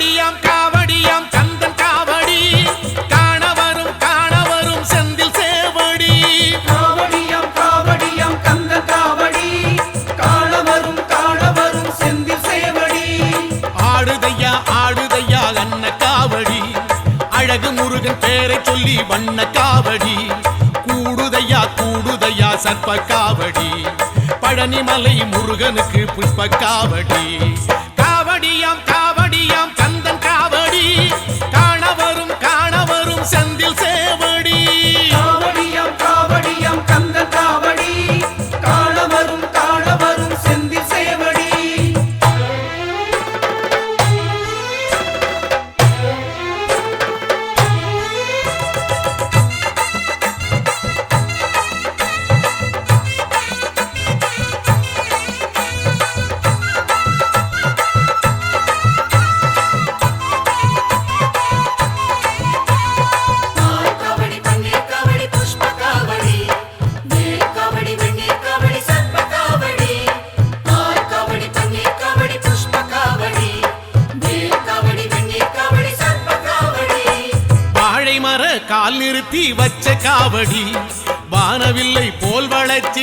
காவடியாம் காவடியாம் கந்தன் காவடி. காண வரும் காண வரும் செந்தில் சேவடி. காவடியாம் காவடியாம் கந்த காவடி. காண வரும் காண வரும் செந்தில் சேவடி. ஆடுதையா ஆடுதையா அன்ன காவடி. அழகு முருகன் பேரை சொல்லி வண்ண காவடி. கூடுதையா கூடுதையா சர்ப்ப காவடி. பழனிமலை முருகனுக்கு புஷ்ப காவடி.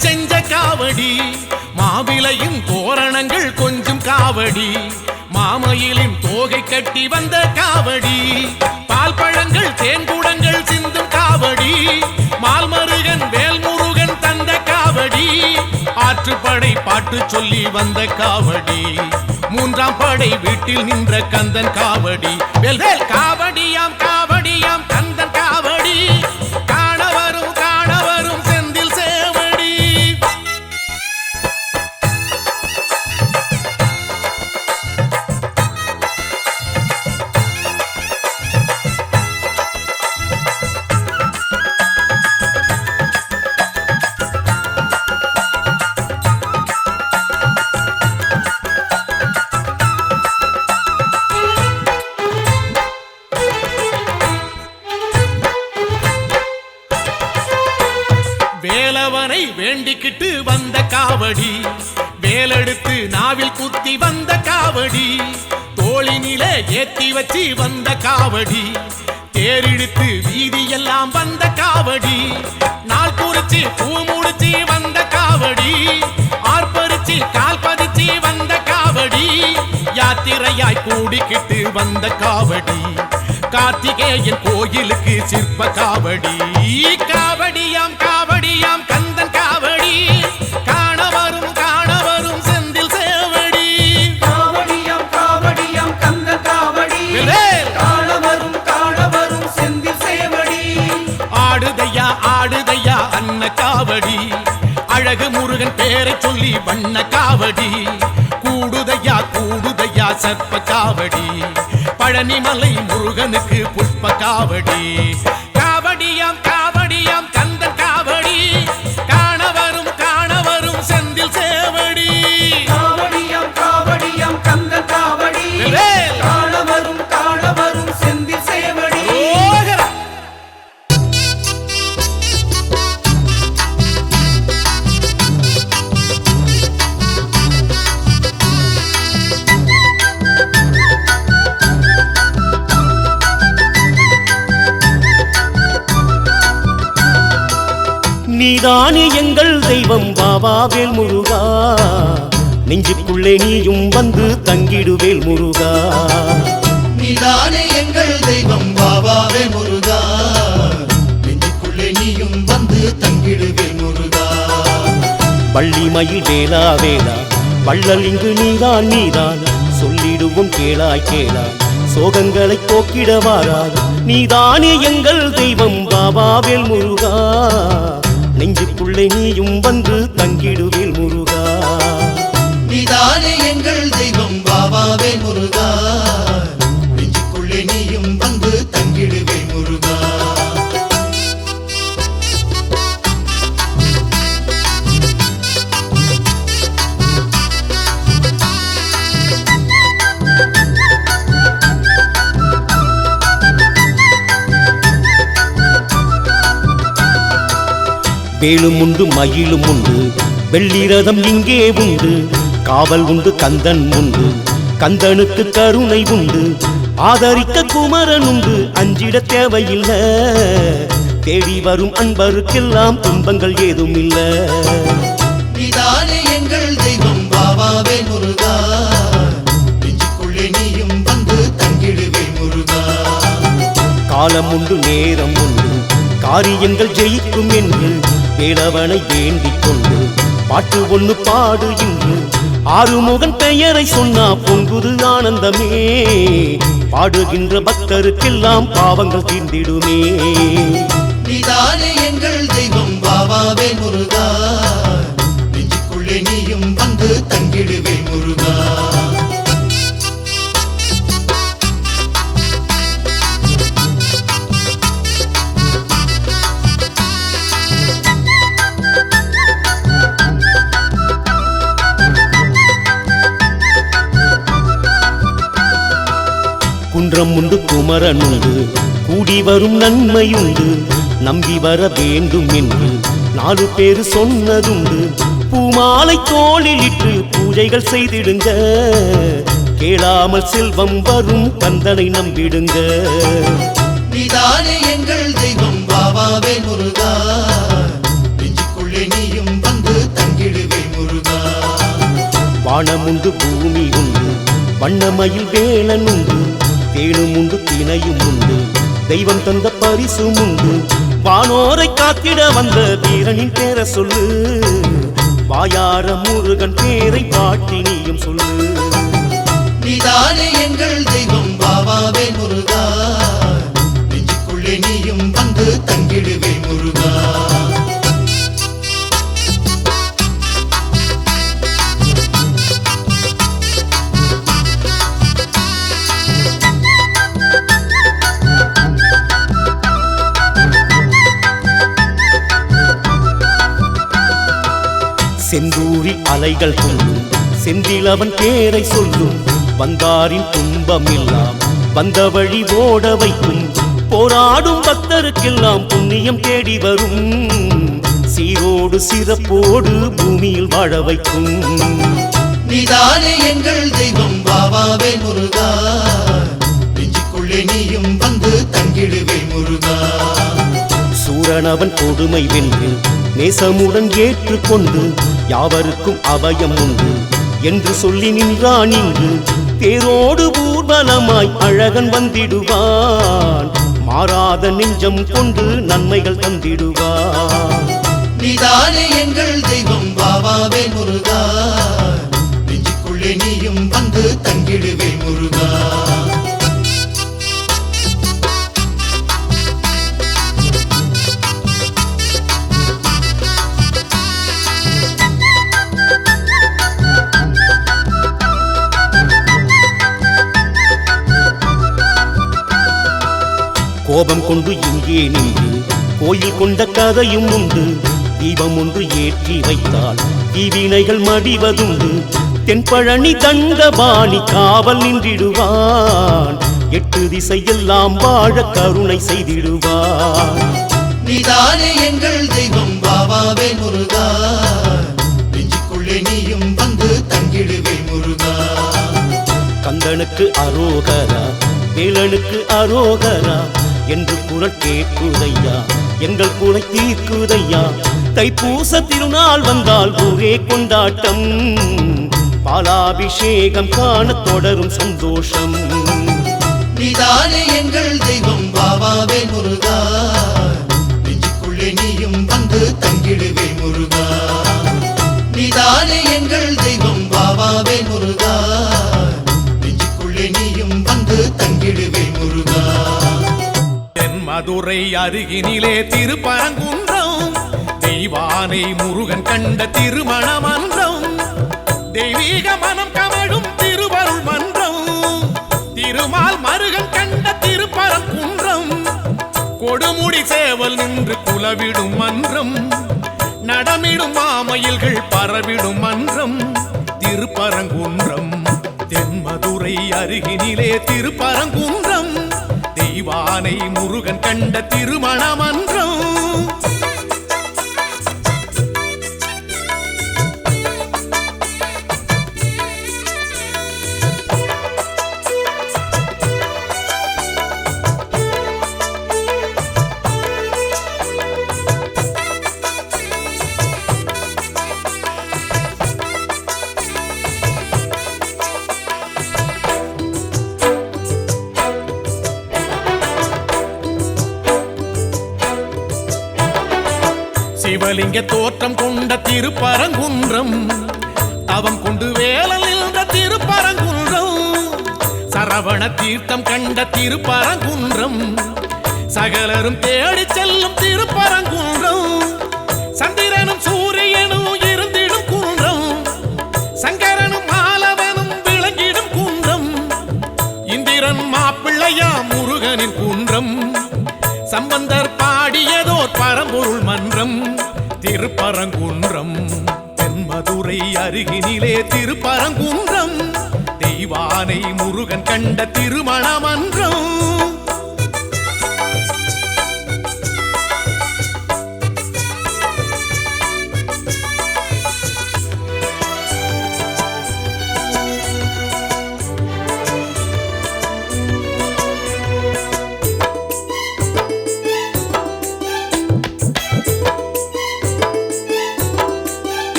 செஞ்ச காவடி. மாவிலையும் தோரணங்கள் கொஞ்சம் காவடி. மாமயிலின் தோகை கட்டி வந்த காவடி. பால் பழங்கள் தேன்கூடங்கள் சிந்தும் காவடி. மால்மருகன் வேல்முருகன் தந்த காவடி. ஆற்றுப்படை பாட்டு சொல்லி வந்த காவடி. மூன்றாம் படை வீட்டில் நின்ற கந்தன் காவடி. வேல் காவடியாம் காவடி காவடி. வேலெடுத்து நாவில் குத்தி வந்த காவடி. தோளினிலே ஏத்தி வச்சு வந்த காவடி. தேரிழுத்து வீதி எல்லாம் வந்த காவடி. நாள் குறிச்சு பூ முடிச்சு வந்த காவடி. ஆர்ப்பரிச்சு கால் பதிச்சு வந்த காவடி. யாத்திரையாய் கூடிக்கிட்டு வந்த காவடி. கார்த்திகேயன் கோயிலுக்கு சிற்ப காவடி. காவடியாம் காவடியாம் கண் அழகு முருகன் பேரை சொல்லி வண்ண காவடி. கூடுதையா கூடுதையா சர்ப்ப காவடி. பழனிமலை முருகனுக்கு புஷ்ப காவடி. நீதானே எங்கள் தெய்வம். பாபாவேல் முருகா. நெஞ்சுக்குள்ளே நீயும் வந்து தங்கிடுவேல் முருகா. நீதானே எங்கள் தெய்வம். பாபாவே முருகா. நெஞ்சுக்குள்ளே நீயும் வந்து தங்கிடுவே முருகா. வள்ளி மயில் வேலா வேலா. வள்ளல் இங்கு நீதான் நீதான். சொல்லிடுவோம் கேளாய் கேளாய் சோகங்களை போக்கிட வாராய் நீதானே எங்கள் தெய்வம். பாபாவேல் முருகா. நெஞ்சுக்குள்ளே நீயும் வந்து தங்கிடுவேல் முருகா. நீதானே எங்கள் வேலும் உண்டு மயிலும் உண்டு. வெள்ளி ரதம் இங்கே உண்டு. காவல் உண்டு கந்தன் உண்டு. கந்தனுக்கு கருணை உண்டு. ஆதரிக்க குமரன் உண்டு. அஞ்சிட தேவையில்லை. தேடி வரும் அன்பருக்கெல்லாம் துன்பங்கள் ஏதும் இல்லை எங்கள் தெய்வம். பாபாவே முருகா. காலம் உண்டு நேரம் உண்டு. காரியங்கள் ஜெயிக்கும் என்று வேலவனை வேண்டிக் கொண்டு பாட்டு ஒன்று பாடு இன்று ஆறுமுகன் பெயரை சொன்னா பொங்குது ஆனந்தமே. பாடுகின்ற பக்தருக்கெல்லாம் பாவங்கள் தீர்ந்திடுமே குன்றம் உண்டு குமரன் உண்டு கூடி வரும் நன்மையுண்டு. நம்பி வர வேண்டும் என்று நாலு பேர் சொன்னதுண்டு. பூமாலை தோளில் இட்டு பூஜைகள் செய்திடுங்க. கேளாமல் செல்வம் வரும் கந்தனை நம்பிடுங்க. நீதானே எங்கள் தெய்வம் பாபாவே முருகா. நெஞ்சுக்குள்ளே நீயும் வந்து தங்கிடுவே முருகா. வானம் உண்டு பூமி உண்டு வண்ணமயில் வேலன் உண்டு தேனும் உண்டு தினையும் உண்டு. தெய்வம் தந்த பரிசும் உண்டு. வானோரை காத்திட வந்த வீரனின் பேர சொல்லு. வாயார முருகன் பேரை பாட்டி நீயும் சொல்லு. நீதானே எங்கள் தெய்வம் பாபாவே முருகா. நெஞ்சுக்குள்ளே நீயும் வந்து தங்கிடுவே முருகா. அலைகள் கொள்ளும் செந்திலவன் பேரை சொல்லும். வந்தாரின் துன்பமெல்லாம் வந்த வழி ஓட வைக்கும். போராடும் பக்தருக்கெல்லாம் புண்ணியம் தேடி வரும். சீரோடு சிறப்போடு பூமியில் வாழ வைக்கும். நீதானே எங்கள் தெய்வம் பாபாவே முருகா. நெஞ்சுக்குள்ளே நீயும் வந்து தங்கிடுவே முருகா. சூரனவன் கொடுமை வென்று நேசமுடன் ஏற்றுக்கொண்டு யாவருக்கும் அபயம் உண்டு. என்று சொல்லி நின்றான் இங்கு. தேரோடு ஊர்வலமாய் அழகன் வந்திடுவான். மாறாத நெஞ்சம் கொண்டு நன்மைகள் தந்திடுவான். நீதானே எங்கள் தெய்வம் பாபாவே முருகா. நெஞ்சுக்குள்ளே நீயும் வந்து தங்கிடுவே முருகா. கோபம் கொண்டு இங்கே நின்று கோயில் கொண்ட கதையும் உண்டு. தீபம் ஒன்று ஏற்றி வைத்தால் தீவினைகள் மடிவதுண்டு. தென்பழனி தண்டபாணி காவல் நின்றிடுவான். எட்டு திசையெல்லாம் வாழ கருணை செய்திடுவான். நீதானே எங்கள் தெய்வம் பாபாவே முருகா. நெஞ்சுக்குள்ளே நீயும் வந்து தங்கிடுவே முருகா. கந்தனுக்கு அரோகரா வேலனுக்கு அரோகரா என்று குரல் கேட்குதையா? எங்கள் குறை தீர்க்குதையா? தைப்பூச திருநாள் வந்தால் ஒரே கொண்டாட்டம். பாலாபிஷேகம் காண தொடரும் சந்தோஷம். நீதானே எங்கள் தெய்வம் பாபாவே முருகா. நெஞ்சுக்குள்ளே நீயும் வந்து தங்கிடுவே முருகா. மதுரை அருகினிலே திருப்பரங்குன்றம். தெய்வானை முருகன் கண்ட திருமண மன்றம் தெய்வீக மனம் கமழும் திருவருள் மன்றம். திருமால் மருகன் கண்ட திருப்பரங்குன்றம். கொடுமுடி சேவல் நின்று குலவிடும் மன்றம். நடமிடும் மாமயில்கள் பரவிடும் மன்றம். திருப்பரங்குன்றம் தென்மதுரை அருகினிலே திருப்பரங்குன்றம். தெய்வானை முருகன் கண்ட திருமண மன்றம் சிவலிங்க தோற்றம் கொண்ட திருப்பரங்குன்றம். தவம் கொண்டு வேலல் நின்ற திருப்பரங்குன்றம். சரவண தீர்த்தம் கண்ட திருப்பரங்குன்றம். சகலரும் தேடி செல்லும் திருப்பரங்குன்றம். திருப்பரங்குன்றம். தென்மதுரை அருகினிலே திருப்பரங்குன்றம். தெய்வானை முருகன் கண்ட திருமண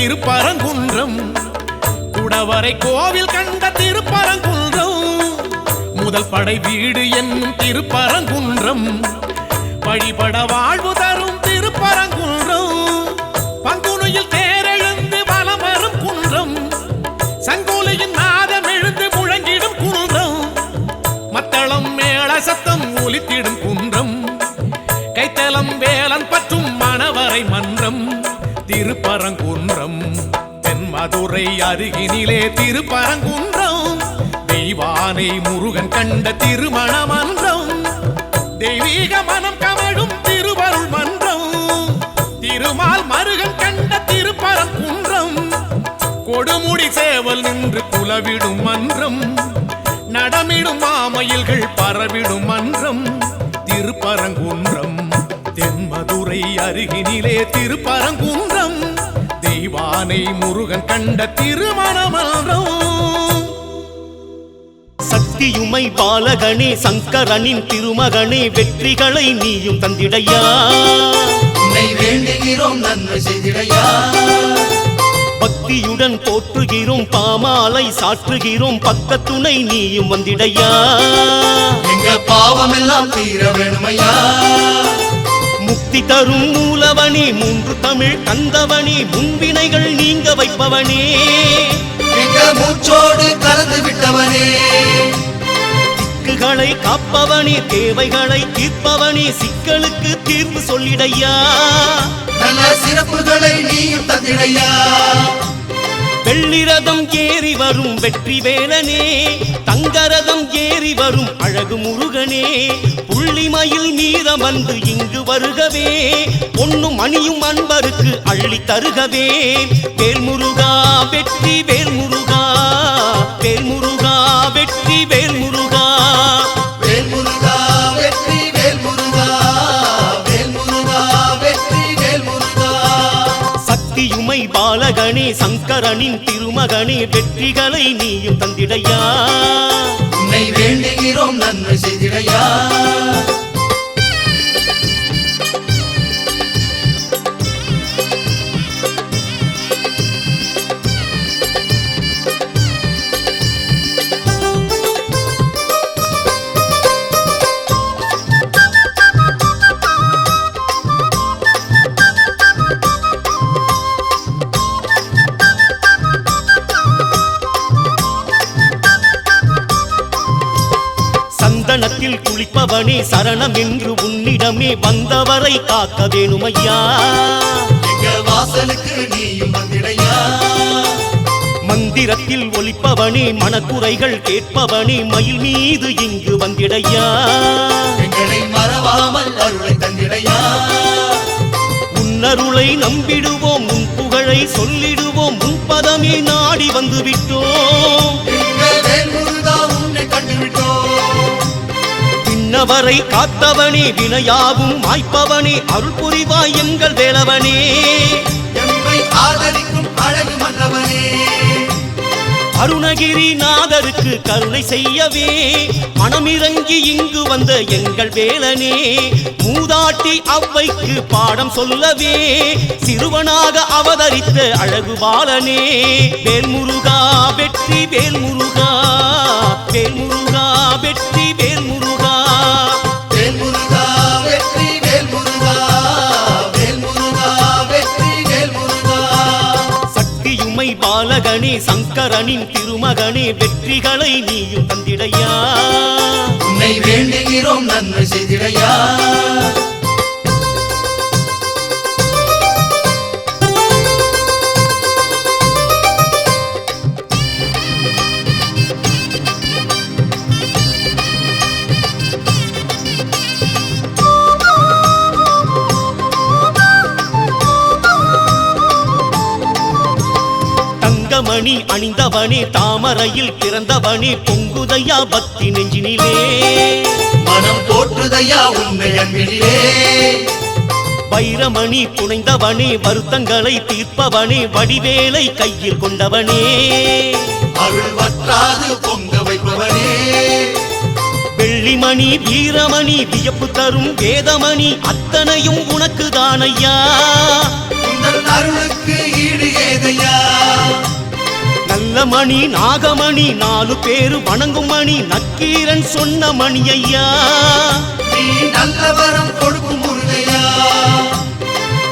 திருப்பரங்குன்றம். குடவரை கோவில் கண்ட திருப்பரங்குன்றம். முதல் படை வீடு என்னும் திருப்பரங்குன்றம். வழிபட வாழ்வு தரும் திருப்பரங்குன்றம். பங்குனியில் தேரெழுந்து வலம் வரும் குன்றம். சங்கோலியின் நாதம் எழுந்து முழங்கிடும் குன்றம். மத்தளம் மேள சத்தம் ஒலித்திடும் குன்றம். கைத்தலம் வேலன் பற்றும் மணவரை மன்றம். திருப்பரங்குன்றம். மதுரை அருகினிலே திருப்பரங்குன்றம் தெய்வானை முருகன் கண்ட திருமண மன்றம் தெய்வீக மனம் கமழும் திருவருள் மன்றம் திருமால் மருகன் கண்ட திருப்பரங்குன்றம் கொடுமுடி சேவல் நின்று குலவிடும் மன்றம் நடமிடும் மாமயில்கள் பரவிடும் மன்றம் திருப்பரங்குன்றம் தென்மதுரை அருகினிலே திருப்பரங்குன்றம். தெய்வானை முருகன் கண்ட திருமணமன்றம் சக்தியுமை பாலகனே சங்கரனின் திருமகனே வெற்றிகளை நீயும் தந்திடையா? உன்னை வேண்டுகிறோம் நன்மை செய்திடையா? பக்தியுடன் போற்றுகிறோம் பாமாலை சாற்றுகிறோம் பக்கத்துணை நீயும் வந்திடையா? எங்க பாவமெல்லாம் தீர வேணுமையா? முக்தி தரும் மூலவனே மூன்று தமிழ் தந்தவனே முன்வினைகள் நீங்க வைப்பவனே. மூச்சோடு கலந்து விட்டவனே. திக்குகளை காப்பவனே தேவைகளை தீர்ப்பவனே சிக்கலுக்கு தீர்வு சொல்லிடையா. நல்ல சிறப்புகளை நீயும் தந்திடையா. வெள்ளிரதம் ஏறி வரும் வெற்றி வேலனே தங்கரதம் ஏறி வரும் அழகு முருகனே புள்ளிமயில் மீதம் வந்து இங்கு வருகவே பொன்னும் மணியும் அன்பருக்கு அள்ளி தருகவே. வேல்முருகா வெற்றி வேல்முருகா வேல்முருகா வெற்றி வேல்முருகா வேல்முருகா. மகனே சங்கரனின் திருமகனே வெற்றிகளை நீயும் தந்திடையா. உன்னை வேண்டுகிறோம் நன்மை செய்திடையா. குளிப்பவனே சரணம் என்று உன்னிடமே வந்தவரை காக்க வேணுமையா? மந்திரத்தில் ஒலிப்பவனே மனக்குறைகள் கேட்பவனே மயில் மீது இங்கு வந்திடையா? மறவாமல் அருளை தந்திடையா? உன்னருளை நம்பிடுவோம் உன் புகழை சொல்லிடுவோம் உன் பதமே நாடி வந்து விட்டோம் எங்க வேல்முருகா உன்னை கண்டுவிட்டோம். பின்னவரை காத்தவனே வினையாவும் மாய்ப்பவனே அருள் புரிவாய் எங்கள் வேலவனே எம்மை ஆதரிக்கும் அழகு மன்னவனே. அருணகிரி நாதருக்கு கருணை செய்யவே மனமிறங்கி இங்கு வந்த எங்கள் வேலனே. மூதாட்டி அவ்வைக்கு பாடம் சொல்லவே சிறுவனாக அவதரித்த அழகு பாலனே. வேல்முருகா வெற்றி வேல்முருகா வேல்முருகா வெற்றி வேல்முருகா. பாலகனே சங்கரனின் திருமகனே வெற்றிகளை நீயும் தந்திடையா. உன்னை வேண்டுகிறோம் நன்மை செய்திடையா. அணிந்தவனே தாமரையில் பிறந்தவனே பொங்குதையா பக்தி நெஞ்சினிலே. மனம் போற்றுதையா உண்மை அன்பினிலே. வைரமணி புனைந்தவனே வருத்தங்களை தீர்ப்பவனே வடிவேலை கையில் கொண்டவனே. அருள் வற்றாது பொங்க வைப்பவனே. வெள்ளிமணி வீரமணி வியப்பு தரும் வேதமணி அத்தனையும் உனக்கு தானையா அருளுக்கு ஈடு ஏதையா? நல்ல மணி நாகமணி நாலு பேரு வணங்கும் மணி நக்கீரன் சொன்ன மணி ஐயா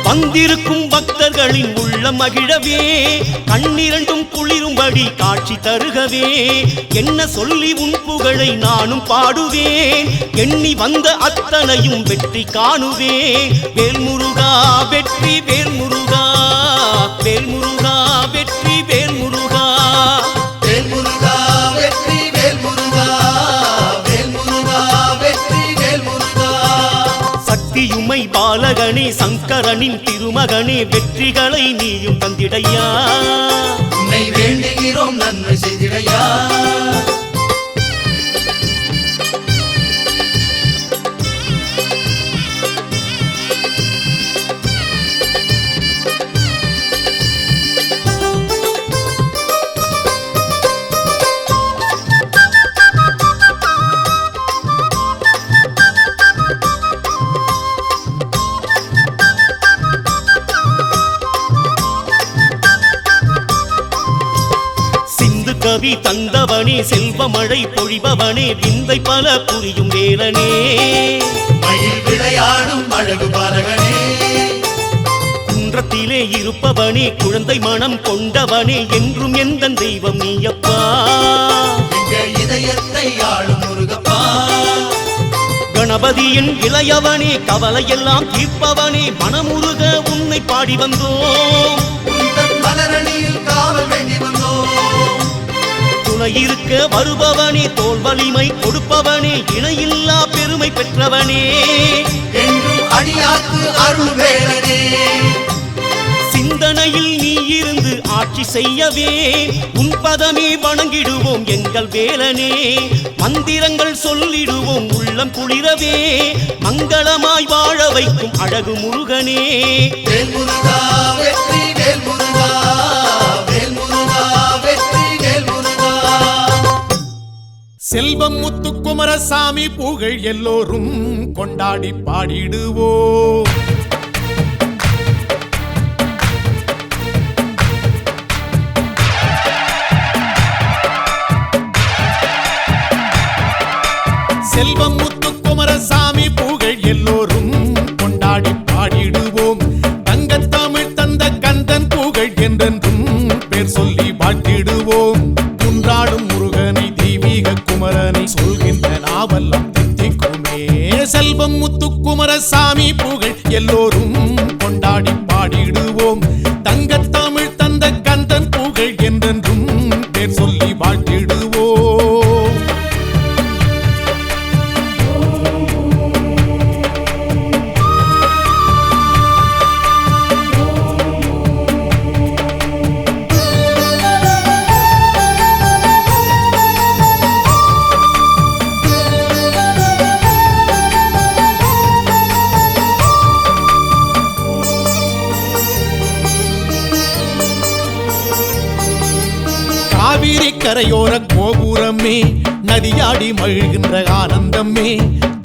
வந்திருக்கும் பக்தர்களின் உள்ள மகிழவே கண்ணிரண்டும் குளிரும்படி காட்சி தருகவே. என்ன சொல்லி உன் புகழை நானும் பாடுவேன்? எண்ணி வந்த அத்தனையும் வெற்றி காணுவேன். வேல்முருகா வெற்றி வேல்முருகா. பாலகனே சங்கரனின் திருமகனே வெற்றிகளை நீயும் தந்திடையா. உன்னை வேண்டுகிறோம் நன்மை செய்திடையா. கவி தந்தவனே செல்வமழை பொழிபவனே விந்தை பல புரியும் வேலனே. விளையாடும் அழகு பாலகனே. குன்றத்திலே இருப்பவனே குழந்தை மனம் கொண்டவனே என்றும் எந்த தெய்வம் நீயப்பா. இதயத்தை ஆளும் முருகப்பா. கணபதியின் இளையவனே கவலையெல்லாம் தீர்ப்பவனே மனமுருக உன்னை பாடி வந்தோம். மலரணியில் காவல் வேண்டி வந்தோம். துணை இருக்க வருபவனே தோல் வலிமை கொடுப்பவனே இணையில்லா பெருமை பெற்றவனே. அருள் வேலனே சிந்தனையில் நீ இருந்து ஆட்சி செய்யவே உன் பதமே வணங்கிடுவோம் எங்கள் வேலனே. மந்திரங்கள் சொல்லிடுவோம் உள்ளம் குளிரவே மங்களமாய் வாழ வைக்கும் அழகு முருகனே. வேல் முருகா வெற்றி செல்வம் முத்துக்குமரசாமி புகழ் எல்லோரும் கொண்டாடி பாடிடுவோம். கரையோர கோபுரமே நதியாடி மழுகின்ற ஆனந்தமே.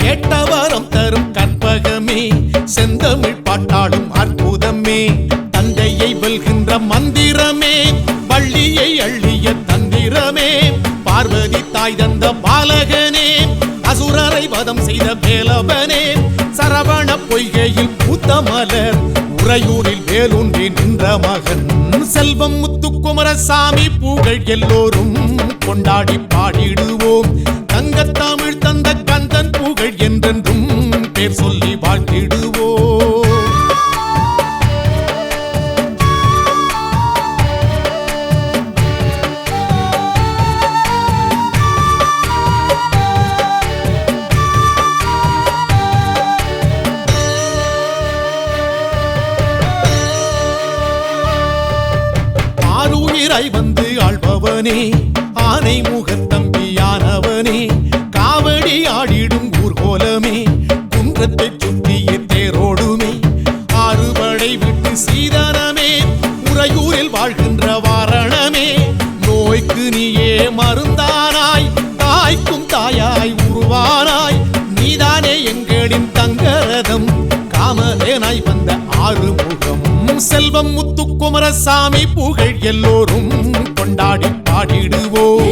கேட்டவரம் தரும் கற்பகமே செந்தமிழ் பாட்டாடும் அற்புதமே. தந்தையை வெல்கின்ற மந்திரமே வள்ளியை அள்ளிய தந்திரமே. பார்வதி தாய் தந்த பாலகனே அசுரரை வதம் செய்த வேலவனே. சரவண பொய்கையில் பூத்த மலர் உறையூரில் வேலூன்றி நின்ற மகன். செல்வம் முத்துக்குமரசாமி புகழ் எல்லோரும் கொண்டாடி பாடிடுவோம். தங்கத்தமிழ் தந்த கந்தன் புகழ் என்றென்றும் பேர் சொல்ல ஆறுயிராய் வந்து ஆள்பவனே. ஆனை முகன் செல்வம் முத்து குமரசாமி புகழ் எல்லோரும் கொண்டாடி பாடிடுவோம்.